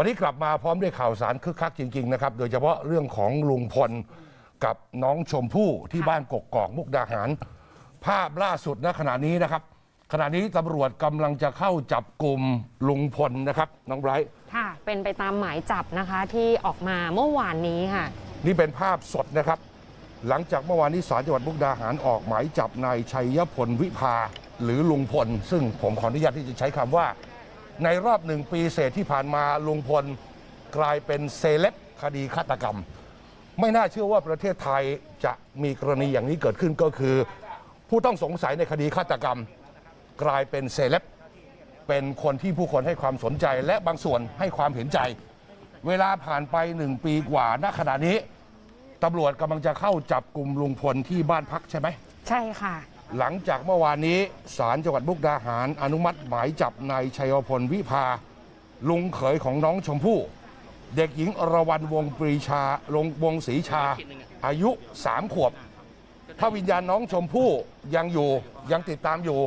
วันนี้กลับมาพร้อมด้วยข่าวสารคึกคักจริงๆนะครับ โดยเฉพาะเรื่องของลุงพลกับน้องชมพู่ที่บ้านกกอกมุกดาหาร ภาพล่าสุดณขณะนี้นะครับ ขณะนี้ตำรวจกำลังจะเข้าจับกลุ่มลุงพลนะครับน้องไบรท์ค่ะ เป็นไปตามหมายจับนะคะที่ออกมาเมื่อวานนี้ค่ะ นี่เป็นภาพสดนะครับ หลังจากเมื่อวานนี้ศาลจังหวัดมุกดาหารออกหมายจับนายชัยพลวิภาหรือลุงพล ซึ่งผมขออนุญาตที่จะใช้คำว่า ในรอบหนึ่งปีเศษที่ผ่านมาลุงพลกลายเป็นเซเลบคดีฆาตกรรม ไม่น่าเชื่อว่าประเทศไทยจะมีกรณีอย่างนี้เกิดขึ้นก็คือ ผู้ต้องสงสัยในคดีฆาตกรรม กลายเป็นเซเลบเป็นคนที่ผู้คนให้ความสนใจและบางส่วนให้ความเห็นใจ เวลาผ่านไปหนึ่งปีกว่าณขณะนี้ตำรวจกำลังจะเข้าจับกลุ่มลุงพลที่บ้านพักใช่ไหมใช่ค่ะ หลังจากเมื่อวานนี้ศาลจังหวัดมุกดาหาร อนุมัติหมายจับนายชัยพลวิภา ลุงเขยของน้องชมพู่ เด็กหญิงอรวรรณวงปรีชาลงวงศรีชา อายุสามขวบ ถ้าวิญญาณน้องชมพู่ยังอยู่ยังติดตามอยู่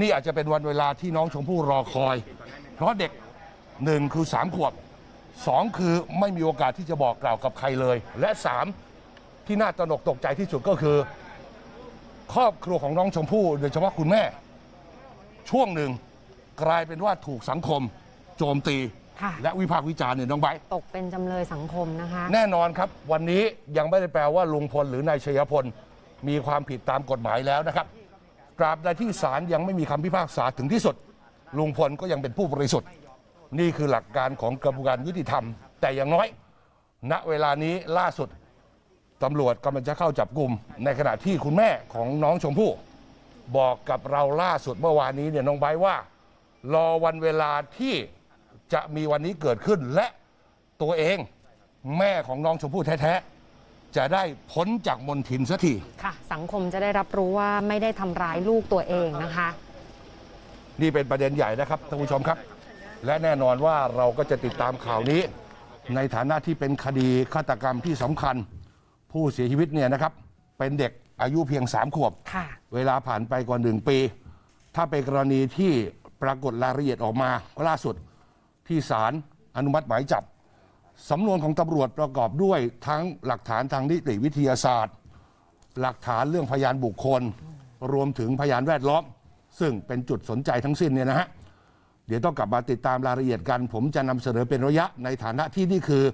นี่อาจจะเป็นวันเวลาที่น้องชมพู่รอคอย เพราะเด็กหนึ่งคือสามขวบสองคือไม่มีโอกาสที่จะบอกกล่าวกับใครเลย และสามที่น่าตระหนกตกใจที่สุดก็คือ ครอบครัวของน้องชมพู่โดยเฉพาะคุณแม่ ช่วงหนึ่งกลายเป็นว่าถูกสังคมโจมตี ค่ะ และวิพากษ์วิจารณ์เนี่ยน้องไบร์ทตกเป็นจำเลยสังคมนะคะ แน่นอนครับ วันนี้ยังไม่ได้แปลว่าลุงพลหรือนายชัยพล มีความผิดตามกฎหมายแล้วนะครับตราบใดที่ศาลยังไม่มีคำพิพากษาถึงที่สุด ลุงพลก็ยังเป็นผู้บริสุทธิ์ นี่คือหลักการของกระบวนการยุติธรรม แต่อย่างน้อย ณเวลานี้ล่าสุด ตำรวจกำลังจะเข้าจับกลุ่ม ในขณะที่คุณแม่ของน้องชมพู่ บอกกับเราล่าสุดเมื่อวานนี้เนี่ยน้องไบร์ทว่า รอวันเวลาที่จะมีวันนี้เกิดขึ้นและตัวเองแม่ของน้องชมพู่แท้ๆ จะได้พ้นจากมนทินสักที ค่ะ สังคมจะได้รับรู้ว่าไม่ได้ทำร้ายลูกตัวเองนะคะ นี่เป็นประเด็นใหญ่นะครับท่านผู้ชมครับ และแน่นอนว่าเราก็จะติดตามข่าวนี้ ในฐานะที่เป็นคดีฆาตกรรมที่สำคัญ ผู้เสียชีวิตเนี่ยนะครับเป็นเด็กอายุเพียงสามขวบ ค่ะ เวลาผ่านไปกว่าหนึ่งปี ถ้าเป็นกรณีที่ปรากฏรายละเอียดออกมาล่าสุดที่ศาลอนุมัติหมายจับสำนวนของตำรวจประกอบด้วยทั้งหลักฐานทางนิติวิทยาศาสตร์ หลักฐานเรื่องพยานบุคคล รวมถึงพยานแวดล้อม ซึ่งเป็นจุดสนใจทั้งสิ้นเนี่ยนะฮะเดี๋ยวต้องกลับมาติดตามรายละเอียดกัน ผมจะนำเสนอเป็นระยะในฐานะที่นี่คือ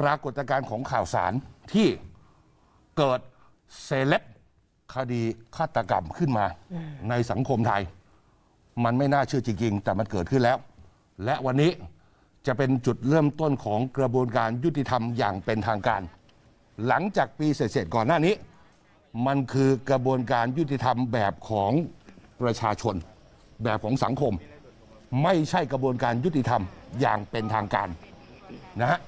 ปรากฏการณ์ของข่าวสารที่ เกิดเซเลบคดีฆาตกรรมขึ้นมา ในสังคมไทย มันไม่น่าเชื่อจริงๆแต่มันเกิดขึ้นแล้ว และวันนี้จะเป็นจุดเริ่มต้นของกระบวนการยุติธรรมอย่างเป็นทางการ หลังจากปีเสร็จๆก่อนหน้านี้ มันคือกระบวนการยุติธรรมแบบของประชาชน แบบของสังคม ไม่ใช่กระบวนการยุติธรรมอย่างเป็นทางการนะฮะ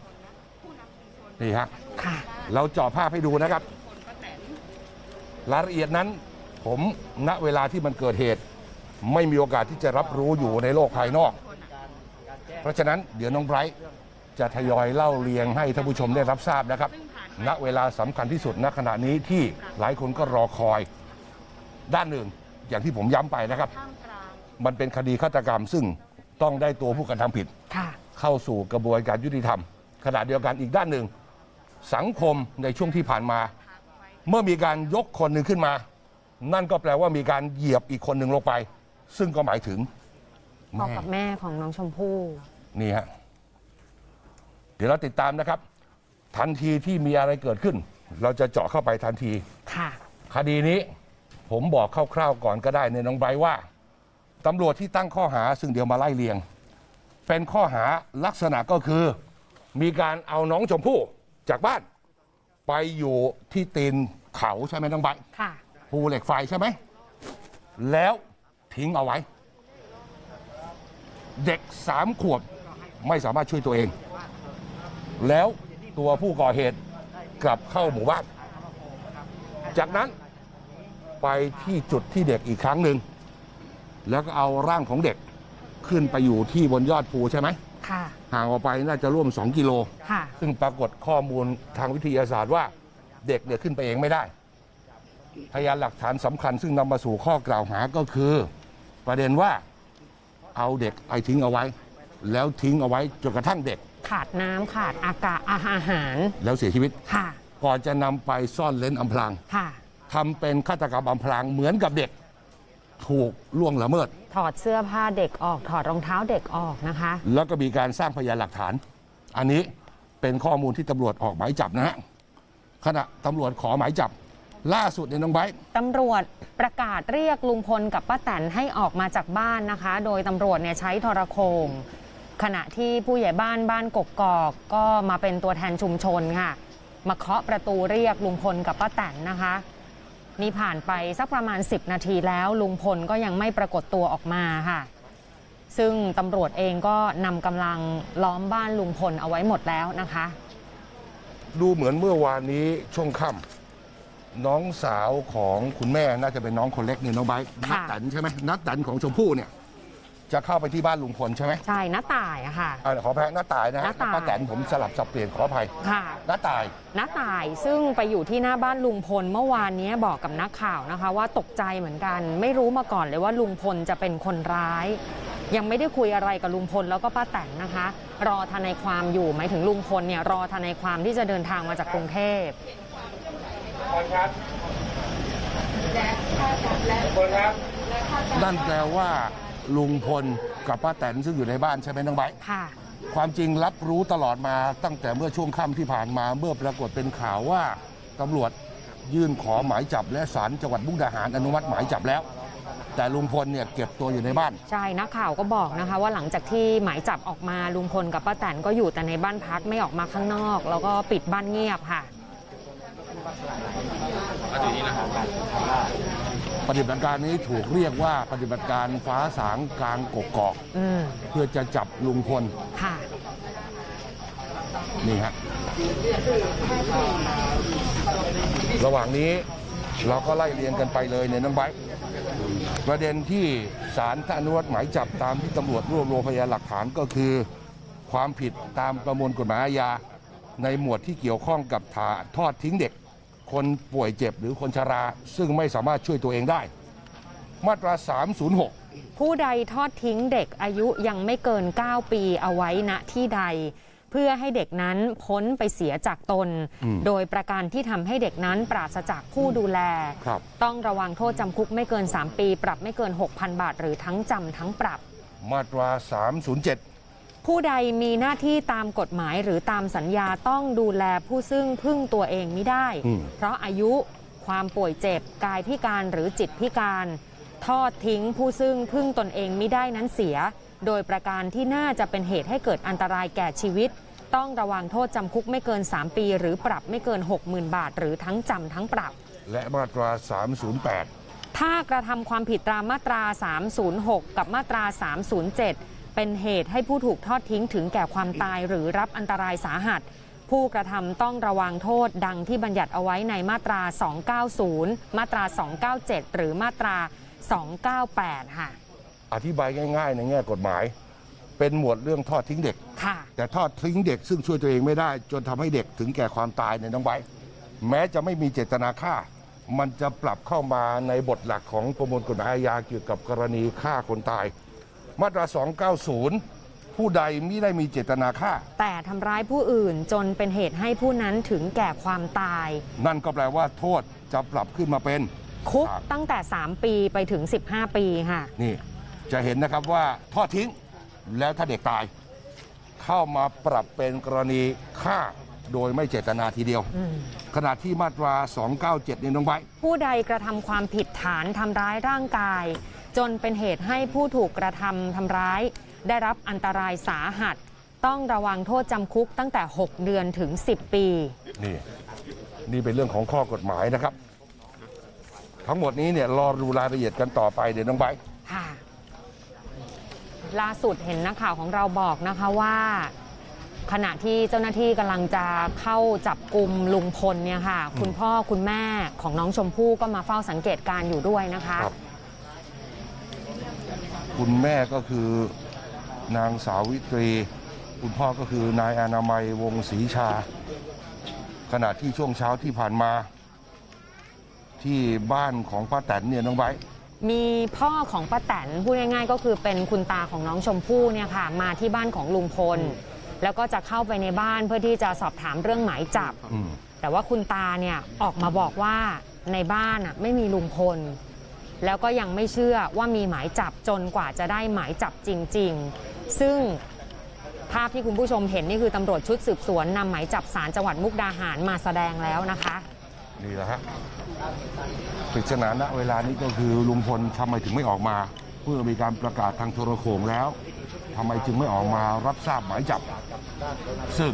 นี่ฮะค่ะเราเจาะภาพให้ดูนะครับ รายละเอียดนั้น ผมณเวลาที่มันเกิดเหตุ ไม่มีโอกาสที่จะรับรู้อยู่ในโลกภายนอก เพราะฉะนั้นเดี๋ยวน้องไบรท์จะทยอยเล่าเรียงให้ท่านผู้ชมได้รับทราบนะครับ ณเวลาสำคัญที่สุดณขณะนี้ที่หลายคนก็รอคอย ด้านหนึ่งอย่างที่ผมย้ำไปนะครับ มันเป็นคดีฆาตกรรมซึ่งต้องได้ตัวผู้กระทำผิด ค่ะ เข้าสู่กระบวนการยุติธรรมขณะเดียวกันอีกด้านหนึ่ง สังคมในช่วงที่ผ่านมา เมื่อมีการยกคนหนึ่งขึ้นมา นั่นก็แปลว่ามีการเหยียบอีกคนหนึ่งลงไป ซึ่งก็หมายถึงพ่อแม่กับแม่ของน้องชมพู่นี่ฮะเดี๋ยวเราติดตามนะครับ ทันทีที่มีอะไรเกิดขึ้น เราจะเจาะเข้าไปทันทีค่ะ คดีนี้ ผมบอกคร่าวๆก่อนก็ได้ในน้องไบรท์ว่าตำรวจที่ตั้งข้อหาซึ่งเดี๋ยวมาไล่เลียง เป็นข้อหาลักษณะก็คือ มีการเอาน้องชมพู่จากบ้าน ไปอยู่ที่ตีนเขาใช่ไหมน้องไบรท์ค่ะ ภูเหล็กไฟใช่ไหม แล้วทิ้งเอาไว้ เด็กสามขวบไม่สามารถช่วยตัวเอง แล้วตัวผู้ก่อเหตุกลับเข้าหมู่บ้าน จากนั้นไปที่จุดที่เด็กอีกครั้งหนึ่ง แล้วก็เอาร่างของเด็กขึ้นไปอยู่ที่บนยอดภูใช่ไหมค่ะ ห่างออกไปน่าจะร่วม 2 กิโล ค่ะ ซึ่งปรากฏข้อมูลทางวิทยาศาสตร์ว่าเด็กเนี่ยขึ้นไปเองไม่ได้ พยานหลักฐานสำคัญซึ่งนำมาสู่ข้อกล่าวหาก็คือ ประเด็นว่าเอาเด็กไอ้ทิ้งเอาไว้ แล้วทิ้งเอาไว้จนกระทั่งเด็ก ขาดน้ำขาดอากาศอาหาร แล้วเสียชีวิต ค่ะ ก่อนจะนำไปซ่อนเล้นอำพรางค่ะ ทำเป็นฆาตกรรมอำพรางเหมือนกับเด็ก ถูกล่วงละเมิด ถอดเสื้อผ้าเด็กออก ถอดรองเท้าเด็กออกนะคะ แล้วก็มีการสร้างพยานหลักฐาน อันนี้เป็นข้อมูลที่ตำรวจออกหมายจับนะฮะขณะตำรวจขอหมายจับ ล่าสุดในยน้องไบร์ท ตำรวจประกาศเรียกลุงพลกับป้าแตนให้ออกมาจากบ้านนะคะ โดยตำรวจเนี่ยใช้โทรโคงขณะที่ผู้ใหญ่บ้านบ้านกกกอกก็มาเป็นตัวแทนชุมชนค่ะ มาเคาะประตูเรียกลุงพลกับป้าแตนนะคะ นี่ผ่านไปสักประมาณ 10 นาทีแล้วลุงพลก็ยังไม่ปรากฏตัวออกมาค่ะ ซึ่งตำรวจเองก็นำกำลังล้อมบ้านลุงพลเอาไว้หมดแล้วนะคะ ดูเหมือนเมื่อวานนี้ช่วงค่ำน้องสาวของคุณแม่น่าจะเป็นน้องคนเล็กเนี่ยน้องไบร์ทนัค่ะดตันใช่ไหมนัดตันของชมพู่เนี่ย จะเข้าไปที่บ้านลุงพลใช่ไหมใช่น้าต่ายอะค่ะ อ่าขอแพ้หน้าตายนะฮะน้าตาย ป้าแตนผมสลับสับเปลี่ยนขออภัยค่ะหน้าตาย น้าต่ายซึ่งไปอยู่ที่หน้าบ้านลุงพลเมื่อวานนี้บอกกับนักข่าวนะคะ ว่าตกใจเหมือนกัน ไม่รู้มาก่อนเลยว่าลุงพลจะเป็นคนร้าย ยังไม่ได้คุยอะไรกับลุงพลแล้วก็ป้าแตนนะคะ รอทนายความอยู่หมายถึงลุงพลเนี่ยรอทนายความที่จะเดินทางมาจากกรุงเทพ นั่นแปลว่า ลุงพลกับป้าแตนซึ่งอยู่ในบ้านใช่ไหมน้องไบร์ทค่ะความจริงรับรู้ตลอดมาตั้งแต่เมื่อช่วงค่ำที่ผ่านมาเมื่อปรากฏเป็นข่าวว่าตำรวจยื่นขอหมายจับและศาลจังหวัดมุกดาหารอนุมัติหมายจับแล้ว แต่ลุงพลเนี่ยเก็บตัวอยู่ในบ้าน ใช่นักข่าวก็บอกนะคะว่าหลังจากที่หมายจับออกมาลุงพลกับป้าแตนก็อยู่แต่ในบ้านพักไม่ออกมาข้างนอก แล้วก็ปิดบ้านเงียบค่ะ ปฏิบัติการนี้ถูกเรียกว่าปฏิบัติการฟ้าสางกลางกกอกอืมเพื่อจะจับลุงพลค่ะ นี่ฮะระหว่างนี้เราก็ไล่เรียงกันไปเลยในยน้องไบร์ทประเด็นที่ศาลท่านอนุมัติหมายจับตามที่ตำรวจรวบรวมพยานหลักฐานก็คือ ความผิดตามประมวลกฎหมายอาญาในหมวดที่เกี่ยวข้องกับถาทอดทิ้งเด็ก คนป่วยเจ็บหรือคนชรา ซึ่งไม่สามารถช่วยตัวเองได้ มาตรา 306ผู้ใดทอดทิ้งเด็กอายุยังไม่เกิน 9 ปีเอาไว้ณที่ใด เพื่อให้เด็กนั้นพ้นไปเสียจากตนอืมโดยประการที่ทำให้เด็กนั้นปราศจากผู้ดูแลครับต้องระวังโทษจำคุกไม่เกิน 3 ปี ปรับไม่เกิน 6,000 บาท หรือทั้งจำทั้งปรับ มาตรา 307 ผู้ใดมีหน้าที่ตามกฎหมายหรือตามสัญญาต้องดูแลผู้ซึ่งพึ่งตัวเองไม่ได้อืมเพราะอายุความป่วยเจ็บกายพิการหรือจิตพิการ ทอดทิ้งผู้ซึ่งพึ่งตนเองไม่ได้นั้นเสีย โดยประการที่น่าจะเป็นเหตุให้เกิดอันตรายแก่ชีวิต ต้องระวังโทษจำคุกไม่เกิน 3 ปี หรือปรับไม่เกิน 60,000 บาท หรือทั้งจำทั้งปรับ และมาตรา 308 ถ้ากระทำความผิดตามมาตรา 306 กับมาตรา 307 เป็นเหตุให้ผู้ถูกทอดทิ้งถึงแก่ความตายหรือรับอันตรายสาหัส ผู้กระทำต้องระวังโทษดังที่บัญญัติเอาไว้ในมาตรา 290 มาตรา 297 หรือมาตรา 298 ค่ะ อธิบายง่าย ๆ ในแง่กฎหมาย เป็นหมวดเรื่องทอดทิ้งเด็ก ค่ะ แต่ทอดทิ้งเด็กซึ่งช่วยตัวเองไม่ได้ จนทำให้เด็กถึงแก่ความตายในยน้องไบร์ทแม้จะไม่มีเจตนาฆ่า มันจะปรับเข้ามาในบทหลักของประมวลกฎหมายอาญาเกี่ยวกับกรณีฆ่าคนตาย มาตรา 290 ผู้ใดมิได้มีเจตนาฆ่า แต่ทำร้ายผู้อื่นจนเป็นเหตุให้ผู้นั้นถึงแก่ความตาย นั่นก็แปลว่าโทษจะปรับขึ้นมาเป็น คุกครับตั้งแต่ 3 ปีไปถึง 15 ปีค่ะ นี่จะเห็นนะครับว่าทอดทิ้งแล้วถ้าเด็กตาย เข้ามาปรับเป็นกรณีฆ่าโดยไม่เจตนาทีเดียวอืมขณะที่มาตรา 297เนี่ยน้องไบร์ทผู้ใดกระทำความผิดฐานทำร้ายร่างกาย จนเป็นเหตุให้ผู้ถูกกระทำทำร้าย ได้รับอันตรายสาหัส ต้องระวังโทษจำคุกตั้งแต่ 6 เดือนถึง 10 ปี นี่ นี่เป็นเรื่องของข้อกฎหมายนะครับ ทั้งหมดนี้เนี่ยรอดูรายละเอียดกันต่อไปเดี๋ยวน้องไบร์ทค่ะล่าสุดเห็นนักข่าวของเราบอกนะคะว่า ขณะที่เจ้าหน้าที่กำลังจะเข้าจับกลุ่มลุงพลเนี่ยค่ะ คุณพ่อคุณแม่ของน้องชมพู่ก็มาเฝ้าสังเกตการณ์อยู่ด้วยนะคะ ครับคุณแม่ก็คือนางสาวิตรี คุณพ่อก็คือนายอนามัยวงศรีชา ขณะที่ช่วงเช้าที่ผ่านมา ที่บ้านของป้าแตนเนี่ยน้องไบร์ทมีพ่อของป้าแตนพูดง่ายๆ ก็คือเป็นคุณตาของน้องชมพู่เนี่ยค่ะมาที่บ้านของลุงพล แล้วก็จะเข้าไปในบ้านเพื่อที่จะสอบถามเรื่องหมายจับอืมแต่ว่าคุณตาเนี่ยออกมาบอกว่าในบ้านอะไม่มีลุงพล แล้วก็ยังไม่เชื่อว่ามีหมายจับจนกว่าจะได้หมายจับจริง ๆ ซึ่งภาพที่คุณผู้ชมเห็นนี่คือตำรวจชุดสืบสวนนำหมายจับสารจังหวัดมุกดาหารมาแสดงแล้วนะคะนี่แหละฮะปริศนาณเวลานี้ก็คือลุงพลทำไมถึงไม่ออกมา เพื่อมีการประกาศทางโทรโขงแล้วทำไมจึงไม่ออกมารับทราบหมายจับ ซึ่ง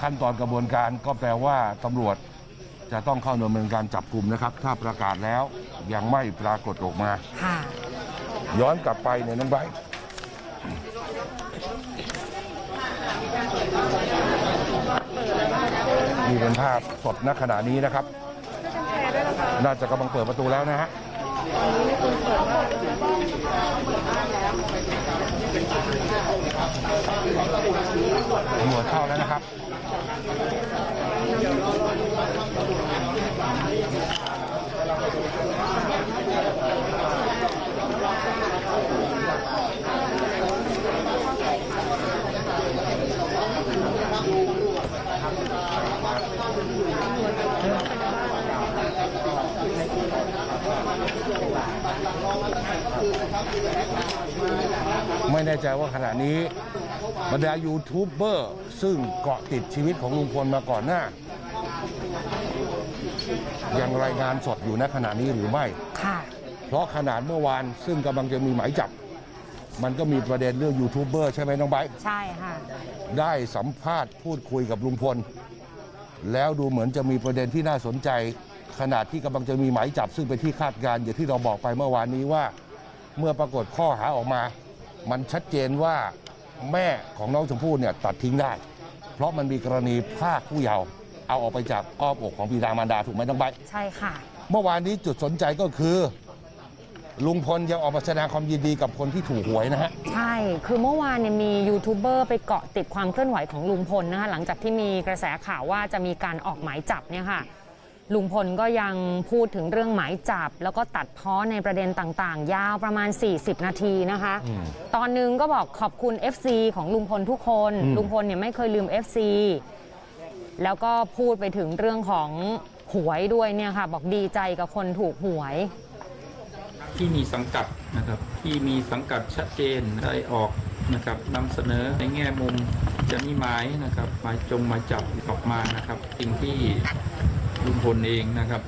ขั้นตอนกระบวนการก็แปลว่าตำรวจจะต้องเข้าดำเนินการจับกลุ่มนะครับ ถ้าประกาศแล้ว ยังไม่ปรากฏออกมา ค่ะ ย้อนกลับไปเนี่ยน้องไบร์ทนี่เป็นภาพสดณขณะนี้นะครับ น่าจะกำลังเปิดประตูแล้วนะฮะ ตำรวจเข้าแล้วนะครับ แน่ใจว่าขณะนี้บรรดายูทูบเบอร์ซึ่งเกาะติดชีวิตของลุงพลมาก่อนหน้า ยังรายงานสดอยู่ณขณะนี้หรือไม่ ค่ะ เพราะขนาดเมื่อวานซึ่งกำลังจะมีหมายจับ มันก็มีประเด็นเรื่องยูทูบเบอร์ใช่ไหมน้องไบร์ทใช่ค่ะ ได้สัมภาษณ์พูดคุยกับลุงพล แล้วดูเหมือนจะมีประเด็นที่น่าสนใจ ขนาดที่กำลังจะมีหมายจับ ซึ่งเป็นที่คาดการณ์อย่างที่เราบอกไปเมื่อวานนี้ว่า เมื่อปรากฏข้อหาออกมา มันชัดเจนว่าแม่ของน้องชมพู่เนี่ยตัดทิ้งได้ เพราะมันมีกรณีพรากผู้เยาว์เอาออกไปจากอ้อมอกของบิดามารดาถูกไหมน้องไบร์ทใช่ค่ะ เมื่อวานนี้จุดสนใจก็คือ ลุงพลยังออกมาแสดงความยินดีกับคนที่ถูกหวยนะฮะ ใช่ คือเมื่อวานเนี่ยมียูทูบเบอร์ไปเกาะติดความเคลื่อนไหวของลุงพลนะคะหลังจากที่มีกระแสข่าวว่าจะมีการออกหมายจับเนี่ยค่ะ ลุงพลก็ยังพูดถึงเรื่องหมายจับ แล้วก็ตัดพ้อในประเด็นต่างๆ ยาวประมาณ 40 นาทีนะคะอืมตอนหนึงก็บอกขอบคุณ FC ของลุงพลทุกคนอืมลุงพลเนี่ยไม่เคยลืม FC แล้วก็พูดไปถึงเรื่องของหวยด้วยเนี่ยค่ะ บอกดีใจกับคนถูกหวย ที่มีสังกัดนะครับที่มีสังกัดชัดเจนได้ออกนะครับนำเสนอในแง่มุมจะมีหมายนะครับหมายจงหมายจับออกมานะครับ สิ่งที่ ลุงพลเองนะครับ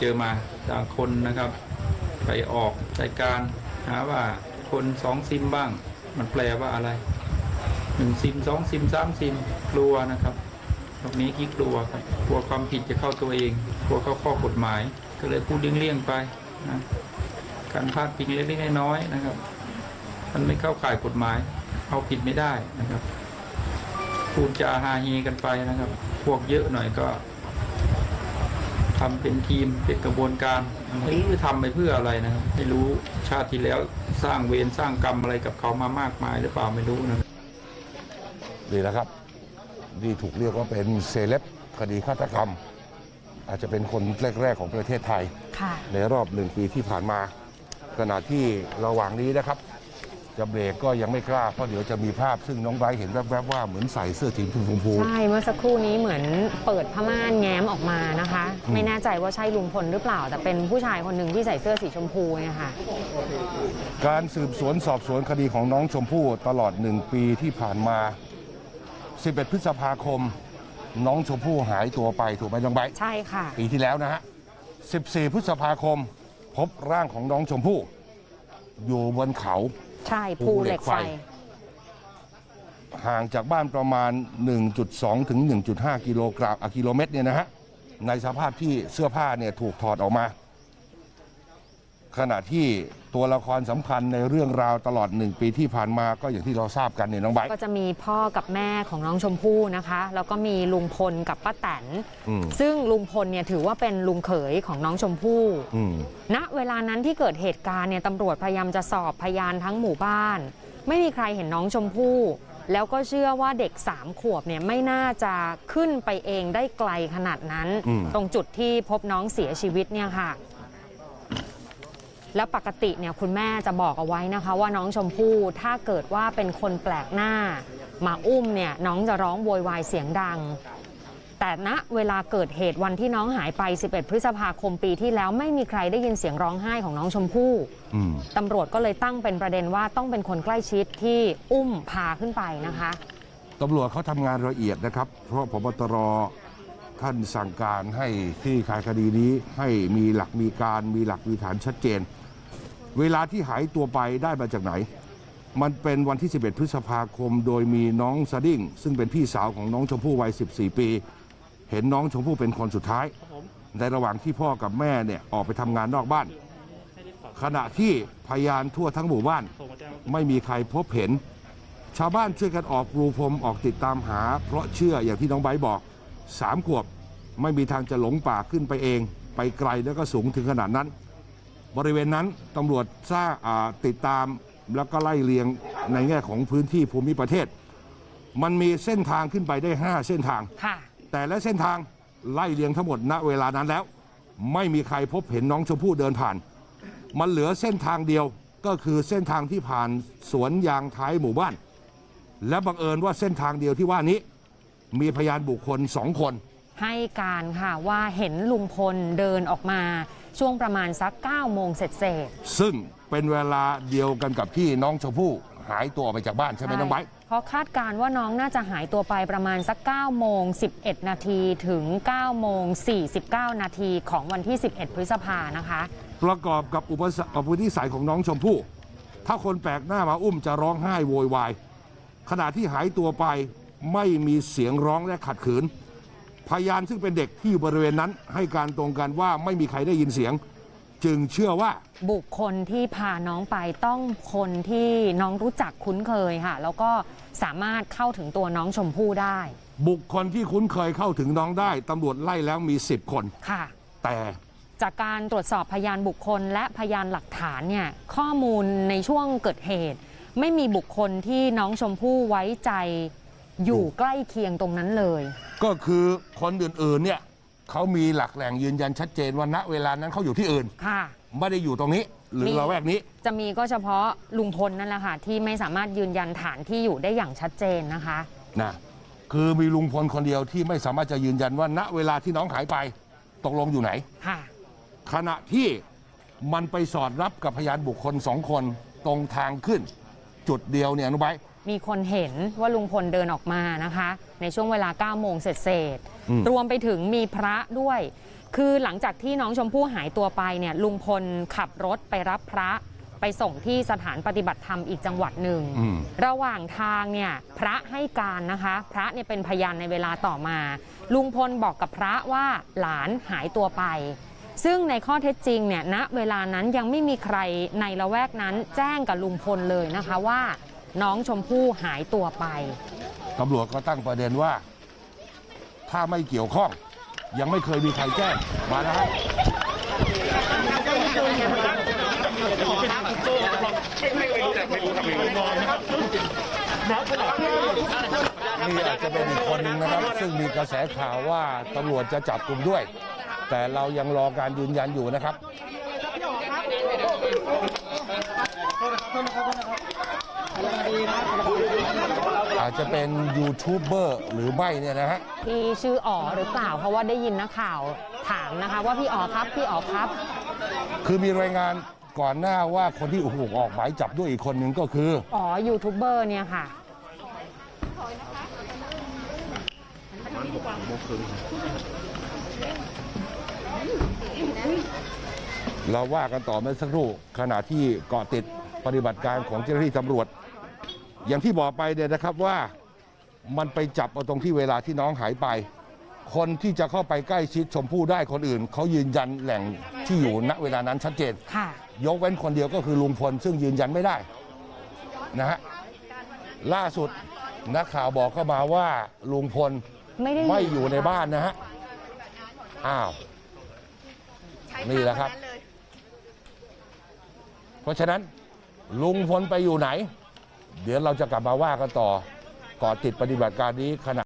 เจอมาต่างคนนะครับ ไปออกรายการหาว่าคนสองซิมบ้าง มันแปลว่าอะไรหนึ่งซิมสองซิมสามซิมกลัวนะครับตรงนี้ขี้กลัวครับกลัวความผิดจะเข้าตัวเองกลัวเข้าข้อกฎหมาย ก็เลยพูดเลี่ยงๆไปนะการพาดพิงเล็กๆน้อยๆนะครับ มันไม่เข้าข่ายกฎหมาย เอาผิดไม่ได้นะครับพูดจาฮาฮีกันไปนะครับ พวกเยอะหน่อยก็ ทำเป็นทีมเป็นกระบวนการไม่รู้จะทำไปเพื่ออะไรนะครับไม่รู้ชาติที่แล้วสร้างเวรสร้างกรรมอะไรกับเขามามากมายหรือเปล่าไม่รู้นะครับนี่แหละครับนี่ถูกเรียกว่าเป็นเซเลบคดีฆาตกรรม อาจจะเป็นคนแรก ๆ ของประเทศไทยค่ะในรอบหนึ่งปีที่ผ่านมาขณะที่ระหว่างนี้นะครับ จะเบรกก็ยังไม่กล้าเพราะเดี๋ยวจะมีภาพซึ่งน้องไบร์ทเห็นแวบๆว่าเหมือนใส่เสื้อสีชมพู ใช่เมื่อสักครู่นี้เหมือนเปิดผ้าม่านแง้มออกมานะคะ อืม ไม่แน่ใจว่าใช่ลุงพลหรือเปล่า แต่เป็นผู้ชายคนหนึ่งที่ใส่เสื้อสีชมพูเนี่ยค่ะ การสืบสวนสอบสวนคดีของน้องชมพู่ตลอดหนึ่งปีที่ผ่านมา 11 พฤษภาคม น้องชมพู่หายตัวไปถูกไหมน้องไบร์ท ใช่ค่ะ ปีที่แล้วนะฮะ 14 พฤษภาคม พบร่างของน้องชมพู่ อยู่บนเขา ใช่ภูเหล็กไฟ ห่างจากบ้านประมาณ 1.2 ถึง 1.5 กิโลกรัมอะกิโลเมตรเนี่ยนะฮะในสภาพที่เสื้อผ้าเนี่ยถูกถอดออกมา ขณะที่ตัวละครสำคัญในเรื่องราวตลอดหนึ่งปีที่ผ่านมาก็อย่างที่เราทราบกันเนี่ยน้องไบร์ทก็จะมีพ่อกับแม่ของน้องชมพู่นะคะ แล้วก็มีลุงพลกับป้าแตนอืมซึ่งลุงพลเนี่ยถือว่าเป็นลุงเขยของน้องชมพู่อืมณเวลานั้นที่เกิดเหตุการณ์เนี่ยตำรวจพยายามจะสอบพยานทั้งหมู่บ้าน ไม่มีใครเห็นน้องชมพู่ แล้วก็เชื่อว่าเด็กสามขวบเนี่ยไม่น่าจะขึ้นไปเองได้ไกลขนาดนั้นอืมตรงจุดที่พบน้องเสียชีวิตเนี่ยค่ะ แล้วปกติเนี่ยคุณแม่จะบอกเอาไว้นะคะ ว่าน้องชมพู่ถ้าเกิดว่าเป็นคนแปลกหน้า มาอุ้มเนี่ยน้องจะร้องโวยวายเสียงดัง แต่ณเวลาเกิดเหตุวันที่น้องหายไป 11 พฤษภาคมปีที่แล้วไม่มีใครได้ยินเสียงร้องไห้ของน้องชมพู่อืมตำรวจก็เลยตั้งเป็นประเด็นว่าต้องเป็นคนใกล้ชิดที่อุ้มพาขึ้นไปนะคะตำรวจเขาทำงานละเอียดนะครับ เพราะพบตรท่านสั่งการให้คลี่คลายคดีนี้ให้มีหลักมีการมีหลักมีฐานชัดเจน เวลาที่หายตัวไปได้มาจากไหน มันเป็นวันที่ 11 พฤษภาคม โดยมีน้องสดิ้งซึ่งเป็นพี่สาวของน้องชมพู่วัย 14 ปี เห็นน้องชมพู่เป็นคนสุดท้าย ในระหว่างที่พ่อกับแม่เนี่ยออกไปทำงานนอกบ้าน ขณะที่พยานทั่วทั้งหมู่บ้าน ไม่มีใครพบเห็น ชาวบ้านช่วยกันออกรูพรมออกติดตามหา เพราะเชื่ออย่างที่น้องไบบอกสามขวบไม่มีทางจะหลงป่าขึ้นไปเอง ไปไกลแล้วก็สูงถึงขนาดนั้น บริเวณนั้นตำรวจทราบอ่าติดตามแล้วก็ไล่เลียงในแง่ของพื้นที่ภูมิประเทศ มันมีเส้นทางขึ้นไปได้ 5 เส้นทางค่ะแต่และเส้นทางไล่เลียงทั้งหมดณเวลานั้นแล้ว ไม่มีใครพบเห็นน้องชมพู่เดินผ่าน มันเหลือเส้นทางเดียวก็คือเส้นทางที่ผ่านสวนยางท้ายหมู่บ้าน และบังเอิญว่าเส้นทางเดียวที่ว่านี้ มีพยานบุคคลสองคน ให้การค่ะว่าเห็นลุงพลเดินออกมาช่วงประมาณสัก9โมงเสร็จเสร็จซึ่งเป็นเวลาเดียวกันกับที่น้องชมพู่หายตัวออกไปจากบ้านใช่ไหมน้องไบร์ทเพราะคาดการณ์ว่าน้องน่าจะหายตัวไปประมาณสัก9โมง11 นาทีถึง9โมง49 นาทีของวันที่ 11 พฤษภานะคะ ประกอบกับอุปสรรคอุปนิสัยของน้องชมพู่ ถ้าคนแปลกหน้ามาอุ้มจะร้องไห้โวยวายขณะที่หายตัวไปไม่มีเสียงร้องและขัดขืน พยานซึ่งเป็นเด็กที่อยู่บริเวณนั้น ให้การตรงกันว่าไม่มีใครได้ยินเสียง จึงเชื่อว่า บุคคลที่พาน้องไปต้องคนที่น้องรู้จักคุ้นเคยค่ะ แล้วก็สามารถเข้าถึงตัวน้องชมพู่ได้ บุคคลที่คุ้นเคยเข้าถึงน้องได้ตำรวจไล่แล้วมี 10 คน ค่ะ แต่จากการตรวจสอบพยานบุคคลและพยานหลักฐานเนี่ยข้อมูลในช่วงเกิดเหตุ ไม่มีบุคคลที่น้องชมพู่ไว้ใจ อยู่ใกล้เคียงตรงนั้นเลย ก็คือคนอื่นๆเนี่ยเขามีหลักแหล่งยืนยันชัดเจนว่าณเวลานั้นเขาอยู่ที่อื่น ค่ะ ไม่ได้อยู่ตรงนี้ หรือมีละแวกนี้ จะมีก็เฉพาะลุงพลนั่นแหละค่ะ ที่ไม่สามารถยืนยันฐานที่อยู่ได้อย่างชัดเจนนะคะ นะคือมีลุงพลคนเดียวที่ไม่สามารถจะยืนยันว่าณเวลาที่น้องหายไปตกลงอยู่ไหน ค่ะ ขณะที่มันไปสอดรับกับพยานบุคคลสองคนตรงทางขึ้น จุดเดียวเนี่ยอนุไบร์ท มีคนเห็นว่าลุงพลเดินออกมานะคะ ในช่วงเวลา 9 โมงเสร็จเศษๆอืมรวมไปถึงมีพระด้วย คือหลังจากที่น้องชมพู่หายตัวไปเนี่ยลุงพลขับรถไปรับพระไปส่งที่สถานปฏิบัติธรรมอีกจังหวัดหนึ่งอืมระหว่างทางเนี่ยพระให้การนะคะ พระเนี่ยเป็นพยานในเวลาต่อมา ลุงพลบอกกับพระว่าหลานหายตัวไป ซึ่งในข้อเท็จจริงเนี่ยณเวลานั้นยังไม่มีใครในละแวกนั้นแจ้งกับลุงพลเลยนะคะว่า น้องชมพู่หายตัวไปตำรวจก็ตั้งประเด็นว่า ถ้าไม่เกี่ยวข้อง ยังไม่เคยมีใครแจ้งมาแล้วครับนี่อาจจะเป็นอีกคนหนึ่งนะครับ ซึ่งมีกระแสข่าวว่าตำรวจจะจับกลุ่มด้วย แต่เรายังรอการยืนยันอยู่นะครับ อาจจะเป็นยูทูบเบอร์หรือไม่เนี่ยนะฮะที่ชื่ออ๋อหรือเปล่า เพราะว่าได้ยินนักข่าวถามนะคะ ว่าพี่อ๋อครับพี่อ๋อครับ คือมีรายงานก่อนหน้าว่าคนที่ถูกออกหมายจับด้วยอีกคนหนึ่งก็คืออ๋อยูทูบเบอร์เนี่ยค่ะเราว่ากันต่อเมื่อสักครู่ขณะที่เกาะติดปฏิบัติการของเจ้าหน้าที่ตำรวจ อย่างที่บอกไปเนี่ยนะครับว่ามันไปจับเอาตรงที่เวลาที่น้องหายไป คนที่จะเข้าไปใกล้ชิดชมพู่ได้คนอื่น เขายืนยันแหล่งที่อยู่ณเวลานั้นชัดเจนค่ะยกเว้นคนเดียวก็คือลุงพลซึ่งยืนยันไม่ได้นะฮะล่าสุดนักข่าวบอกเข้ามาว่าลุงพลไม่ได้ไม่อยู่ในบ้านนะฮะอ้าวนี่แหละครับ เพราะฉะนั้นลุงพลไปอยู่ไหน เดี๋ยวเราจะกลับมาว่ากันต่อก่อติดปฏิบัติการนี้ขณะ